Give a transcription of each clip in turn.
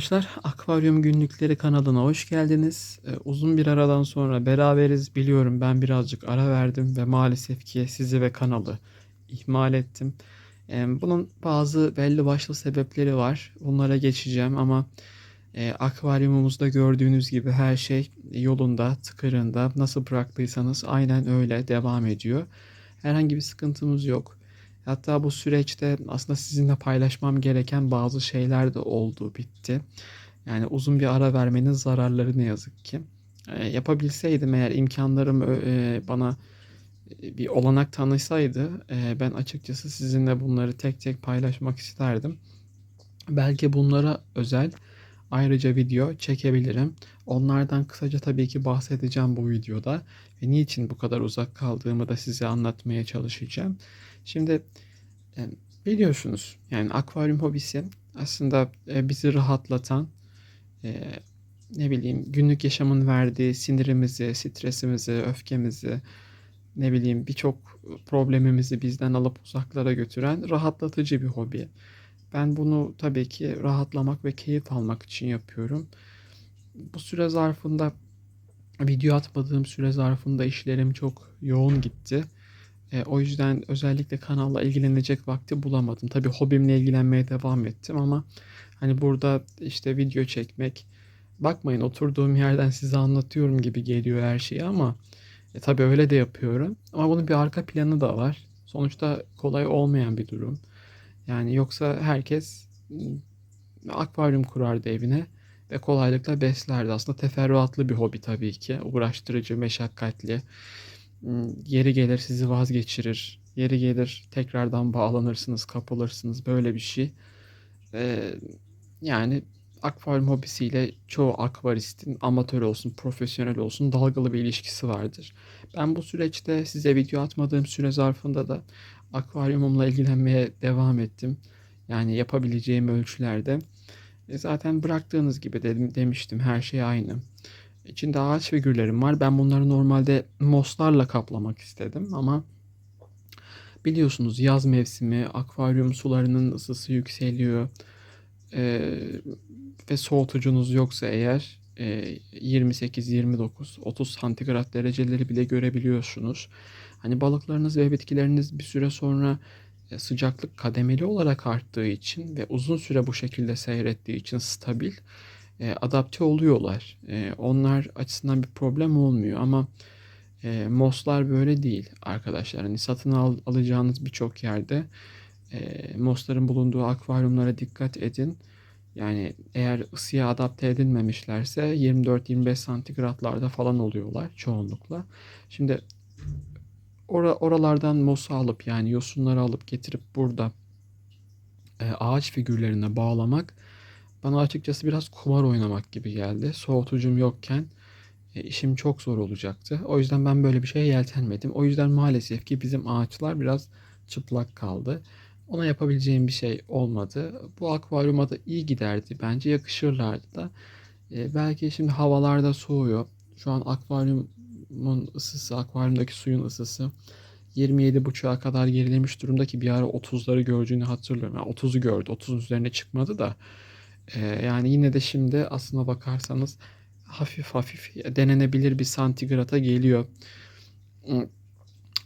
Arkadaşlar. Akvaryum Günlükleri kanalına hoş geldiniz. Ee, uzun bir aradan sonra beraberiz. Biliyorum ben birazcık ara verdim ve maalesef ki sizi ve kanalı ihmal ettim. Ee, bunun bazı belli başlı sebepleri var. Bunlara geçeceğim ama e, akvaryumumuzda gördüğünüz gibi her şey yolunda, tıkırında. Nasıl bıraktıysanız aynen öyle devam ediyor. Herhangi bir sıkıntımız yok. Hatta bu süreçte aslında sizinle paylaşmam gereken bazı şeyler de oldu, bitti. Yani uzun bir ara vermenin zararları ne yazık ki. E, yapabilseydim eğer imkanlarım e, bana bir olanak tanısaydı e, ben açıkçası sizinle bunları tek tek paylaşmak isterdim. Belki bunlara özel ayrıca video çekebilirim. Onlardan kısaca tabii ki bahsedeceğim bu videoda ve niçin bu kadar uzak kaldığımı da size anlatmaya çalışacağım. Şimdi e, biliyorsunuz yani akvaryum hobisi aslında e, bizi rahatlatan e, ne bileyim günlük yaşamın verdiği sinirimizi, stresimizi, öfkemizi ne bileyim birçok problemimizi bizden alıp uzaklara götüren rahatlatıcı bir hobi. Ben bunu tabii ki rahatlamak ve keyif almak için yapıyorum. Bu süre zarfında video atmadığım süre zarfında işlerim çok yoğun gitti. E, o yüzden özellikle kanalla ilgilenecek vakti bulamadım. Tabii hobimle ilgilenmeye devam ettim ama hani burada işte video çekmek bakmayın oturduğum yerden size anlatıyorum gibi geliyor her şeyi ama e, tabii öyle de yapıyorum. Ama bunun bir arka planı da var. Sonuçta kolay olmayan bir durum. Yani yoksa herkes ıı, akvaryum kurardı evine ve kolaylıkla beslerdi. Aslında teferruatlı bir hobi tabii ki. Uğraştırıcı, meşakkatli. Yeri gelir sizi vazgeçirir. Yeri gelir tekrardan bağlanırsınız, kapılırsınız. Böyle bir şey. Ee, yani akvaryum hobisiyle çoğu akvaristin amatör olsun, profesyonel olsun dalgalı bir ilişkisi vardır. Ben bu süreçte size video atmadığım süre zarfında da akvaryumumla ilgilenmeye devam ettim. Yani yapabileceğim ölçülerde. E zaten bıraktığınız gibi dedim, demiştim her şey aynı. İçinde ağaç figürlerim var. Ben bunları normalde moslarla kaplamak istedim ama biliyorsunuz yaz mevsimi akvaryum sularının ısısı yükseliyor. Ee, ve soğutucunuz yoksa eğer e, 28, 29, 30 santigrat dereceleri bile görebiliyorsunuz. Hani balıklarınız ve bitkileriniz bir süre sonra e, sıcaklık kademeli olarak arttığı için ve uzun süre bu şekilde seyrettiği için stabil e, adapte oluyorlar. E, onlar açısından bir problem olmuyor ama e, MOS'lar böyle değil arkadaşlar. Hani satın al, alacağınız birçok yerde e, MOS'ların bulunduğu akvaryumlara dikkat edin. Yani eğer ısıya adapte edilmemişlerse 24-25 santigratlarda falan oluyorlar çoğunlukla. Şimdi or oralardan MOS'u alıp yani yosunları alıp getirip burada e, ağaç figürlerine bağlamak bana açıkçası biraz kumar oynamak gibi geldi. Soğutucum yokken e, işim çok zor olacaktı. O yüzden ben böyle bir şeye yeltenmedim. O yüzden maalesef ki bizim ağaçlar biraz çıplak kaldı. Ona yapabileceğim bir şey olmadı. Bu akvaryuma da iyi giderdi. Bence yakışırlardı da. E, belki şimdi havalarda soğuyor. Şu an akvaryumun ısısı, akvaryumdaki suyun ısısı 27.5'a kadar gerilemiş durumda ki bir ara 30'ları gördüğünü hatırlıyorum. Yani 30'u gördü. 30'un üzerine çıkmadı da. E, yani yine de şimdi aslına bakarsanız hafif hafif denenebilir bir santigrata geliyor.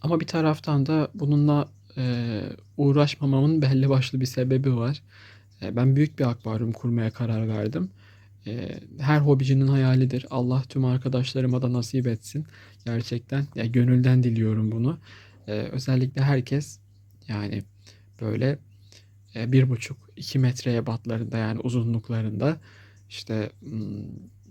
Ama bir taraftan da bununla e, uğraşmamamın belli başlı bir sebebi var. E, ben büyük bir akvaryum kurmaya karar verdim. E, her hobicinin hayalidir. Allah tüm arkadaşlarıma da nasip etsin. Gerçekten ya gönülden diliyorum bunu. E, özellikle herkes yani böyle bir buçuk iki metreye batlarında yani uzunluklarında işte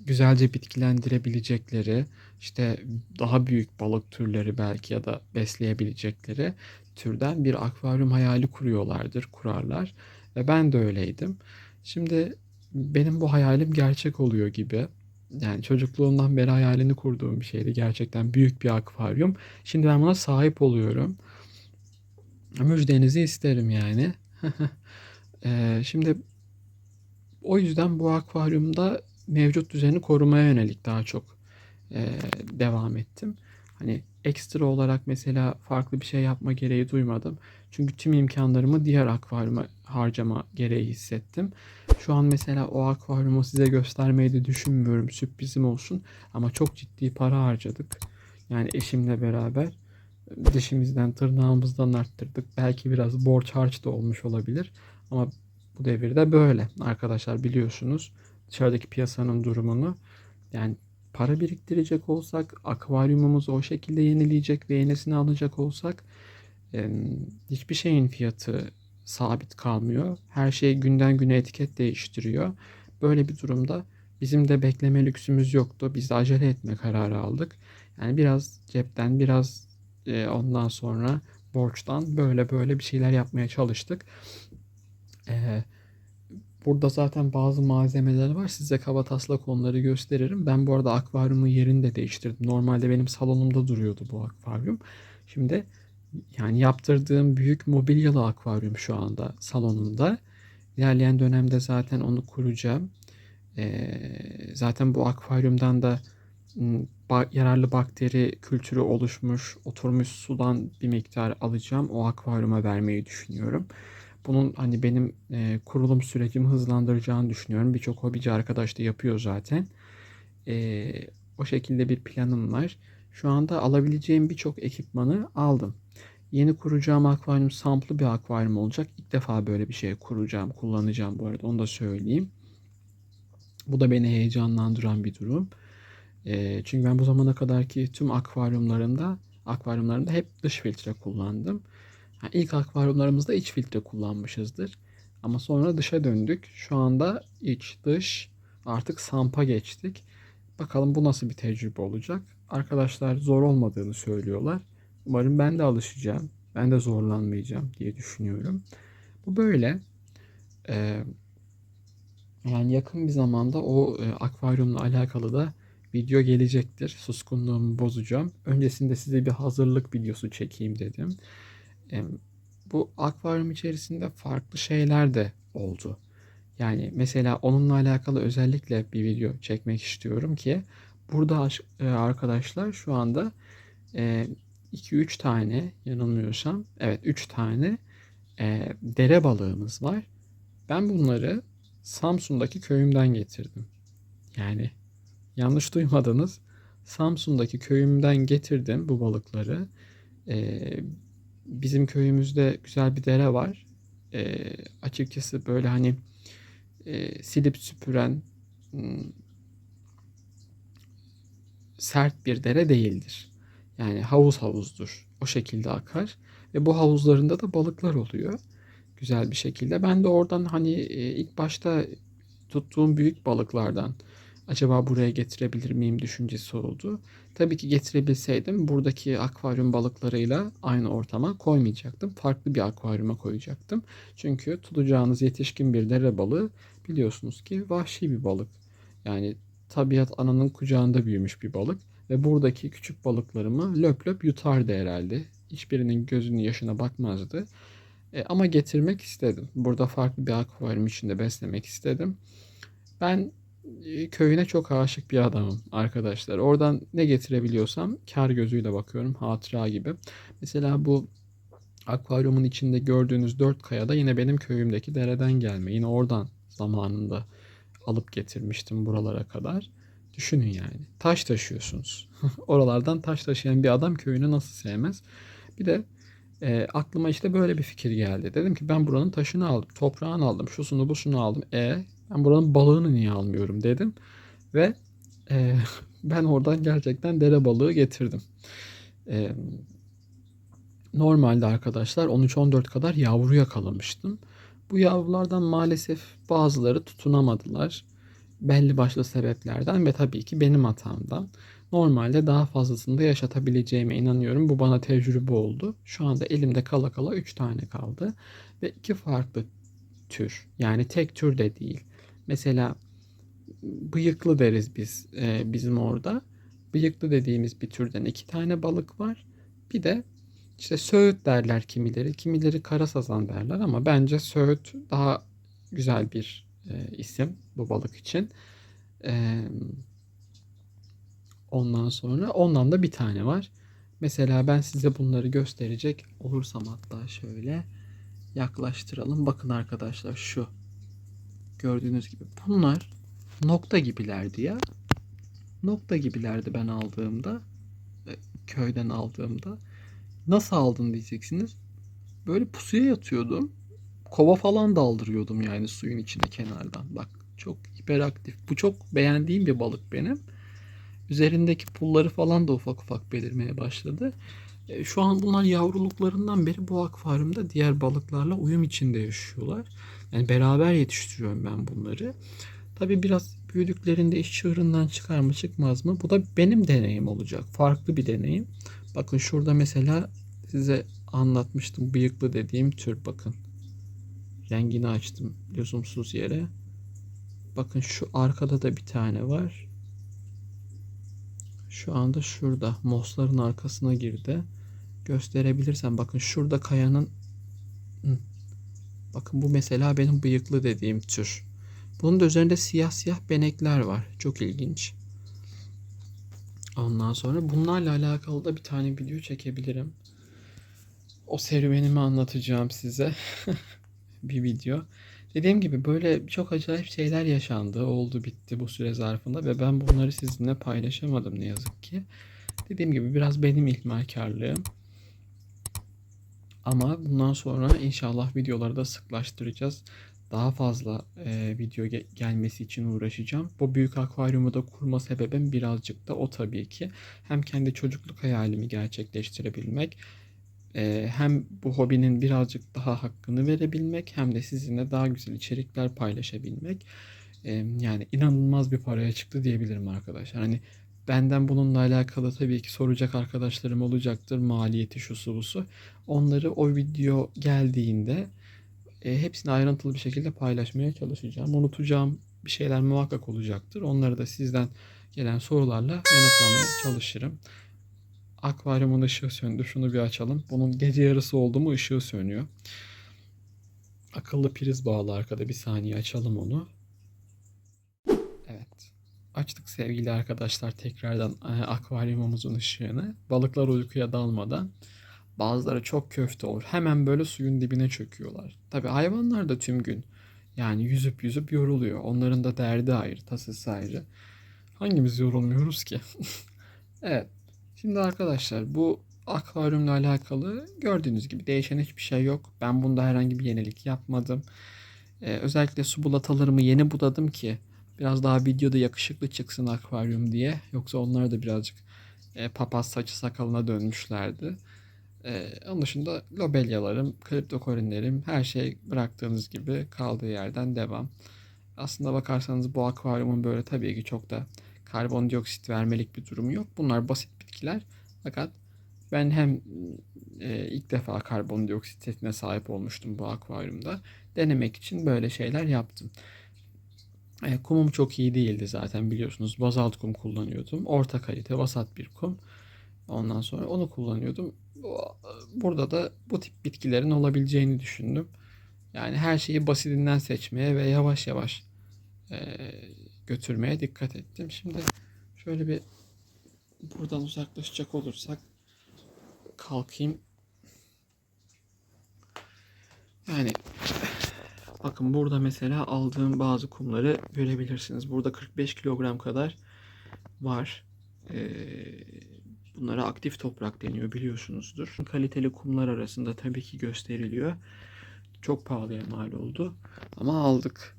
güzelce bitkilendirebilecekleri, işte daha büyük balık türleri belki ya da besleyebilecekleri türden bir akvaryum hayali kuruyorlardır, kurarlar. Ve ben de öyleydim. Şimdi benim bu hayalim gerçek oluyor gibi. Yani çocukluğumdan beri hayalini kurduğum bir şeydi. Gerçekten büyük bir akvaryum. Şimdi ben buna sahip oluyorum. Müjdenizi isterim yani. ee, şimdi o yüzden bu akvaryumda mevcut düzeni korumaya yönelik daha çok e, devam ettim. Hani ekstra olarak mesela farklı bir şey yapma gereği duymadım. Çünkü tüm imkanlarımı diğer akvaryuma harcama gereği hissettim. Şu an mesela o akvaryumu size göstermeyi de düşünmüyorum. Sürprizim olsun. Ama çok ciddi para harcadık. Yani eşimle beraber dişimizden tırnağımızdan arttırdık. Belki biraz borç harç da olmuş olabilir. Ama bu devirde böyle arkadaşlar biliyorsunuz. Dışarıdaki piyasanın durumunu. Yani para biriktirecek olsak, akvaryumumuzu o şekilde yenileyecek ve yenisini alacak olsak hiçbir şeyin fiyatı sabit kalmıyor. Her şey günden güne etiket değiştiriyor. Böyle bir durumda bizim de bekleme lüksümüz yoktu. Biz de acele etme kararı aldık. Yani biraz cepten biraz e, ondan sonra borçtan böyle böyle bir şeyler yapmaya çalıştık. E, burada zaten bazı malzemeler var. Size kaba taslak onları gösteririm. Ben bu arada akvaryumun yerini de değiştirdim. Normalde benim salonumda duruyordu bu akvaryum. Şimdi yani yaptırdığım büyük mobilyalı akvaryum şu anda salonumda. İlerleyen dönemde zaten onu kuracağım. Ee, zaten bu akvaryumdan da yararlı bakteri kültürü oluşmuş, oturmuş sudan bir miktar alacağım. O akvaryuma vermeyi düşünüyorum. Bunun hani benim e, kurulum sürecimi hızlandıracağını düşünüyorum. Birçok hobici arkadaş da yapıyor zaten. E, o şekilde bir planım var. Şu anda alabileceğim birçok ekipmanı aldım. Yeni kuracağım akvaryum samplı bir akvaryum olacak. İlk defa böyle bir şey kuracağım, kullanacağım bu arada. Onu da söyleyeyim. Bu da beni heyecanlandıran bir durum. E, çünkü ben bu zamana kadarki tüm akvaryumlarımda akvaryumlarımda hep dış filtre kullandım. Yani ilk akvaryumlarımızda iç filtre kullanmışızdır. Ama sonra dışa döndük. Şu anda iç dış artık sampa geçtik. Bakalım bu nasıl bir tecrübe olacak. Arkadaşlar zor olmadığını söylüyorlar. Umarım ben de alışacağım. Ben de zorlanmayacağım diye düşünüyorum. Bu böyle. Ee, yani yakın bir zamanda o e, akvaryumla alakalı da video gelecektir. Suskunluğumu bozacağım. Öncesinde size bir hazırlık videosu çekeyim dedim. E, bu akvaryum içerisinde farklı şeyler de oldu. Yani mesela onunla alakalı özellikle bir video çekmek istiyorum ki burada e, arkadaşlar şu anda 2-3 tane yanılmıyorsam evet 3 tane e, dere balığımız var. Ben bunları Samsun'daki köyümden getirdim. Yani yanlış duymadınız. Samsun'daki köyümden getirdim bu balıkları. E, bizim köyümüzde güzel bir dere var. E, açıkçası böyle hani e, silip süpüren hmm, sert bir dere değildir. Yani havuz havuzdur. O şekilde akar. Ve bu havuzlarında da balıklar oluyor. Güzel bir şekilde. Ben de oradan hani e, ilk başta tuttuğum büyük balıklardan acaba buraya getirebilir miyim düşüncesi oldu. Tabii ki getirebilseydim buradaki akvaryum balıklarıyla aynı ortama koymayacaktım. Farklı bir akvaryuma koyacaktım. Çünkü tutacağınız yetişkin bir dere balığı biliyorsunuz ki vahşi bir balık. Yani tabiat ananın kucağında büyümüş bir balık. Ve buradaki küçük balıklarımı löp löp yutardı herhalde. Hiçbirinin gözünün yaşına bakmazdı. E, ama getirmek istedim. Burada farklı bir akvaryum içinde beslemek istedim. Ben köyüne çok aşık bir adamım arkadaşlar. Oradan ne getirebiliyorsam kar gözüyle bakıyorum. Hatıra gibi. Mesela bu akvaryumun içinde gördüğünüz dört kaya da yine benim köyümdeki dereden gelme. Yine oradan zamanında alıp getirmiştim buralara kadar. Düşünün yani. Taş taşıyorsunuz. Oralardan taş taşıyan bir adam köyünü nasıl sevmez? Bir de e, aklıma işte böyle bir fikir geldi. Dedim ki ben buranın taşını aldım. Toprağını aldım. Şusunu busunu aldım. E ben buranın balığını niye almıyorum dedim. Ve e, ben oradan gerçekten dere balığı getirdim. E, normalde arkadaşlar 13-14 kadar yavru yakalamıştım. Bu yavrulardan maalesef bazıları tutunamadılar belli başlı sebeplerden ve tabii ki benim hatamdan. Normalde daha fazlasını da yaşatabileceğime inanıyorum. Bu bana tecrübe oldu. Şu anda elimde kala kala 3 tane kaldı. Ve iki farklı tür. Yani tek tür de değil. Mesela bıyıklı deriz biz e, bizim orada. Bıyıklı dediğimiz bir türden iki tane balık var. Bir de işte söğüt derler kimileri. Kimileri kara sazan derler ama bence söğüt daha güzel bir e, isim bu balık için. E, ondan sonra ondan da bir tane var. Mesela ben size bunları gösterecek olursam hatta şöyle yaklaştıralım. Bakın arkadaşlar şu. Gördüğünüz gibi bunlar nokta gibilerdi ya. Nokta gibilerdi ben aldığımda. e, Köyden aldığımda. Nasıl aldın diyeceksiniz. Böyle pusuya yatıyordum. Kova falan daldırıyordum yani suyun içine kenardan. Bak çok hiperaktif. Bu çok beğendiğim bir balık benim. Üzerindeki pulları falan da ufak ufak belirmeye başladı. E, Şu an bunlar yavruluklarından beri bu akvaryumda diğer balıklarla uyum içinde yaşıyorlar. Yani beraber yetiştiriyorum ben bunları. Tabii biraz büyüdüklerinde iş çığırından çıkar mı çıkmaz mı? Bu da benim deneyim olacak. Farklı bir deneyim. Bakın şurada mesela size anlatmıştım bıyıklı dediğim tür bakın. Rengini açtım lüzumsuz yere. Bakın şu arkada da bir tane var. Şu anda şurada mosların arkasına girdi. Gösterebilirsem bakın şurada kayanın. Bakın bu mesela benim bıyıklı dediğim tür. Bunun da üzerinde siyah siyah benekler var. Çok ilginç. Ondan sonra bunlarla alakalı da bir tane video çekebilirim. O serüvenimi anlatacağım size. bir video. Dediğim gibi böyle çok acayip şeyler yaşandı. Oldu bitti bu süre zarfında ve ben bunları sizinle paylaşamadım ne yazık ki. Dediğim gibi biraz benim ihmalkarlığım. Ama bundan sonra inşallah videoları da sıklaştıracağız. Daha fazla e, video ge- gelmesi için uğraşacağım. Bu büyük akvaryumu da kurma sebebim birazcık da o tabii ki. Hem kendi çocukluk hayalimi gerçekleştirebilmek, hem bu hobinin birazcık daha hakkını verebilmek, hem de sizinle daha güzel içerikler paylaşabilmek. E, yani inanılmaz bir paraya çıktı diyebilirim arkadaşlar. Hani benden bununla alakalı tabii ki soracak arkadaşlarım olacaktır. Maliyeti şusu busu. Onları o video geldiğinde e, hepsini ayrıntılı bir şekilde paylaşmaya çalışacağım. Unutacağım bir şeyler muhakkak olacaktır. Onları da sizden gelen sorularla yanıtlamaya çalışırım. Akvaryumun ışığı söndü. Şunu bir açalım. Bunun gece yarısı oldu mu ışığı sönüyor. Akıllı priz bağlı arkada. Bir saniye açalım onu. Evet. Açtık sevgili arkadaşlar tekrardan e, akvaryumumuzun ışığını. Balıklar uykuya dalmadan. Bazıları çok köfte olur. Hemen böyle suyun dibine çöküyorlar. Tabi hayvanlar da tüm gün yani yüzüp yüzüp yoruluyor. Onların da derdi ayrı, tasası ayrı. Hangimiz yorulmuyoruz ki? evet. Şimdi arkadaşlar bu akvaryumla alakalı gördüğünüz gibi değişen hiçbir şey yok. Ben bunda herhangi bir yenilik yapmadım. Ee, özellikle su bulatalarımı yeni budadım ki biraz daha videoda yakışıklı çıksın akvaryum diye. Yoksa onlar da birazcık e, papaz saçı sakalına dönmüşlerdi. Ee, onun dışında lobelyalarım, kriptokorinlerim her şey bıraktığınız gibi kaldığı yerden devam. Aslında bakarsanız bu akvaryumun böyle tabii ki çok da karbondioksit vermelik bir durumu yok. Bunlar basit bitkiler. Fakat ben hem e, ilk defa karbondioksit setine sahip olmuştum bu akvaryumda. Denemek için böyle şeyler yaptım. E, kumum çok iyi değildi zaten biliyorsunuz. Bazalt kum kullanıyordum. Orta kalite vasat bir kum. Ondan sonra onu kullanıyordum. Bu- Burada da bu tip bitkilerin olabileceğini düşündüm. Yani her şeyi basitinden seçmeye ve yavaş yavaş e, götürmeye dikkat ettim. Şimdi şöyle bir buradan uzaklaşacak olursak kalkayım. Yani bakın burada mesela aldığım bazı kumları görebilirsiniz. Burada 45 kilogram kadar var. Ee, bunlara aktif toprak deniyor biliyorsunuzdur. Kaliteli kumlar arasında tabii ki gösteriliyor. Çok pahalıya mal oldu. Ama aldık.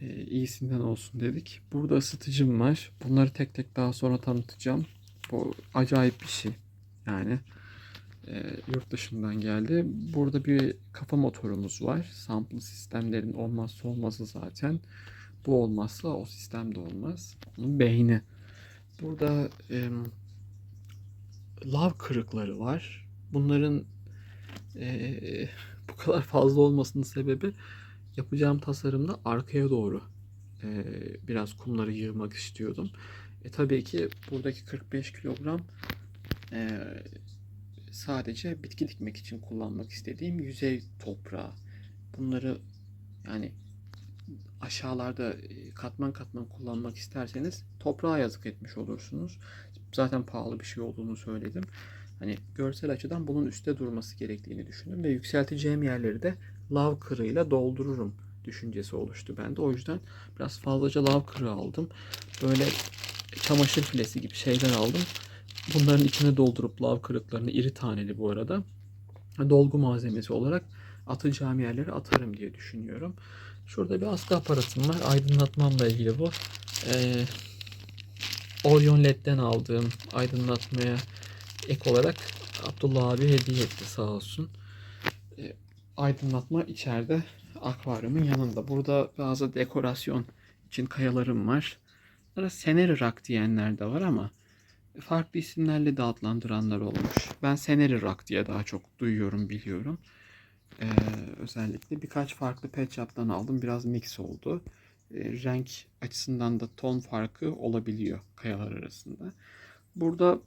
Ee, iyisinden olsun dedik. Burada ısıtıcım var. Bunları tek tek daha sonra tanıtacağım. Bu acayip bir şey. Yani e, yurt dışından geldi. Burada bir kafa motorumuz var. Sample sistemlerin olmazsa olmazı zaten. Bu olmazsa o sistem de olmaz. Onun beyni. Burada e, lav kırıkları var. Bunların e, bu kadar fazla olmasının sebebi yapacağım tasarımda arkaya doğru e, biraz kumları yığmak istiyordum. E, tabii ki buradaki 45 kilogram e, sadece bitki dikmek için kullanmak istediğim yüzey toprağı. Bunları yani aşağılarda e, katman katman kullanmak isterseniz toprağa yazık etmiş olursunuz. Zaten pahalı bir şey olduğunu söyledim. Hani görsel açıdan bunun üstte durması gerektiğini düşündüm ve yükselteceğim yerleri de lav kırığıyla doldururum düşüncesi oluştu bende. O yüzden biraz fazlaca lav kırığı aldım. Böyle çamaşır filesi gibi şeyler aldım. Bunların içine doldurup lav kırıklarını iri taneli bu arada dolgu malzemesi olarak atacağım yerlere atarım diye düşünüyorum. Şurada bir askı aparatım var. Aydınlatmamla ilgili bu. Ee, Orion LED'den aldığım aydınlatmaya ek olarak Abdullah abi hediye etti sağ olsun. Ee, aydınlatma içeride akvaryumun yanında. Burada bazı dekorasyon için kayalarım var. Sonra Seneri Rock diyenler de var ama farklı isimlerle de adlandıranlar olmuş. Ben Seneri Rock diye daha çok duyuyorum, biliyorum. Ee, özellikle birkaç farklı pet shop'tan aldım. Biraz mix oldu. Ee, renk açısından da ton farkı olabiliyor kayalar arasında. Burada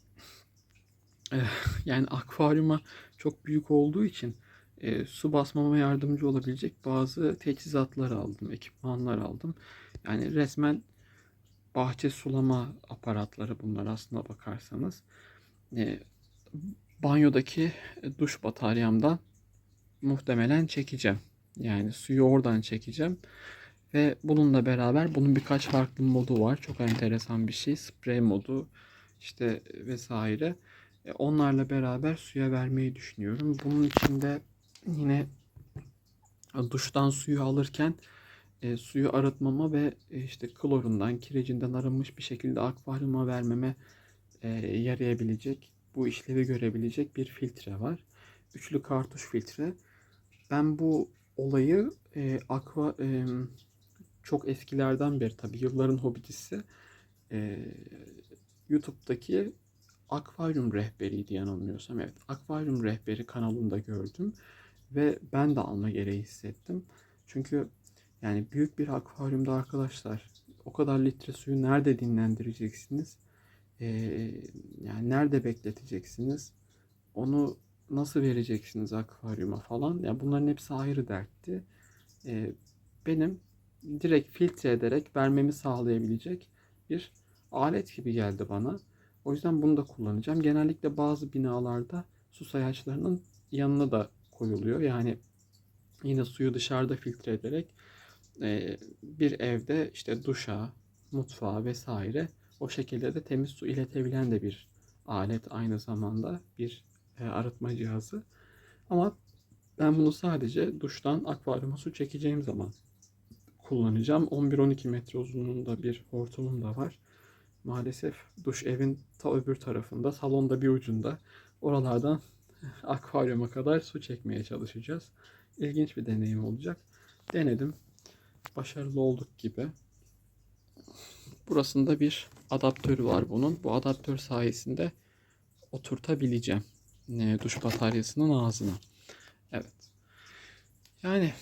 e, yani akvaryuma çok büyük olduğu için e, su basmama yardımcı olabilecek bazı teçhizatlar aldım, ekipmanlar aldım. Yani resmen bahçe sulama aparatları bunlar aslına bakarsanız. E, banyodaki duş bataryamdan muhtemelen çekeceğim. Yani suyu oradan çekeceğim. Ve bununla beraber bunun birkaç farklı modu var. Çok enteresan bir şey. Sprey modu işte vesaire. E, onlarla beraber suya vermeyi düşünüyorum. Bunun içinde yine duştan suyu alırken e, suyu arıtmama ve e, işte klorundan, kirecinden arınmış bir şekilde akvaryuma vermeme e, yarayabilecek, bu işlevi görebilecek bir filtre var. Üçlü kartuş filtre. Ben bu olayı e, aqua e, çok eskilerden beri tabi yılların hobitisi e, YouTube'daki akvaryum rehberiydi yanılmıyorsam. Evet akvaryum rehberi kanalında gördüm ve ben de alma gereği hissettim. Çünkü yani büyük bir akvaryumda arkadaşlar o kadar litre suyu nerede dinlendireceksiniz? Ee, yani nerede bekleteceksiniz? Onu nasıl vereceksiniz akvaryuma falan? Ya yani bunların hepsi ayrı dertti. Ee, benim direkt filtre ederek vermemi sağlayabilecek bir alet gibi geldi bana. O yüzden bunu da kullanacağım. Genellikle bazı binalarda su sayaçlarının yanına da koyuluyor. Yani yine suyu dışarıda filtre ederek e, bir evde işte duşa, mutfağa vesaire o şekilde de temiz su iletebilen de bir alet aynı zamanda bir e, arıtma cihazı. Ama ben bunu sadece duştan akvaryuma su çekeceğim zaman kullanacağım. 11-12 metre uzunluğunda bir hortumum da var. Maalesef duş evin ta öbür tarafında, salonda bir ucunda. Oralardan akvaryuma kadar su çekmeye çalışacağız. İlginç bir deneyim olacak. Denedim. Başarılı olduk gibi. Burasında bir adaptörü var bunun. Bu adaptör sayesinde oturtabileceğim e, duş bataryasının ağzına. Evet. Yani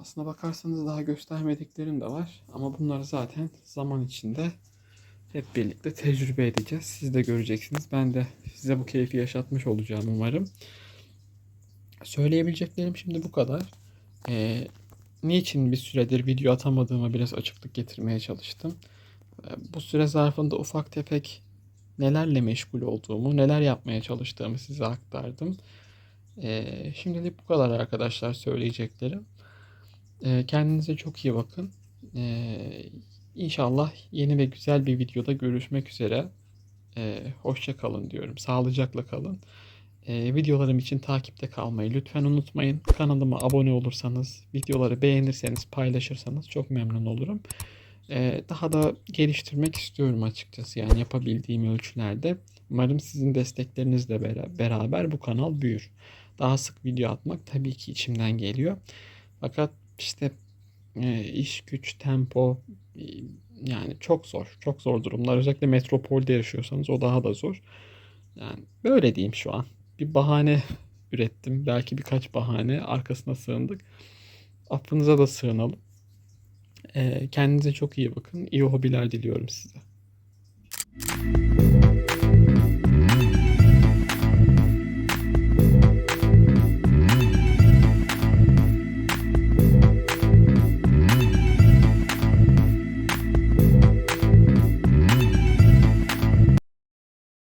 aslına bakarsanız daha göstermediklerim de var. Ama bunları zaten zaman içinde hep birlikte tecrübe edeceğiz. Siz de göreceksiniz. Ben de size bu keyfi yaşatmış olacağım umarım. Söyleyebileceklerim şimdi bu kadar. Ee, niçin bir süredir video atamadığıma biraz açıklık getirmeye çalıştım. Ee, bu süre zarfında ufak tefek nelerle meşgul olduğumu, neler yapmaya çalıştığımı size aktardım. Ee, şimdilik bu kadar arkadaşlar söyleyeceklerim. Ee, kendinize çok iyi bakın. Ee, inşallah yeni ve güzel bir videoda görüşmek üzere. Hoşça kalın diyorum. Sağlıcakla kalın. Ee, videolarım için takipte kalmayı lütfen unutmayın. Kanalıma abone olursanız, videoları beğenirseniz, paylaşırsanız çok memnun olurum. Ee, daha da geliştirmek istiyorum açıkçası. Yani yapabildiğim ölçülerde. Umarım sizin desteklerinizle beraber bu kanal büyür. Daha sık video atmak tabii ki içimden geliyor. Fakat işte e, iş güç, tempo e, yani çok zor. Çok zor durumlar. Özellikle metropolde yaşıyorsanız o daha da zor. Yani böyle diyeyim şu an. Bir bahane ürettim. Belki birkaç bahane arkasına sığındık. Affınıza da sığınalım. E, kendinize çok iyi bakın. İyi hobiler diliyorum size.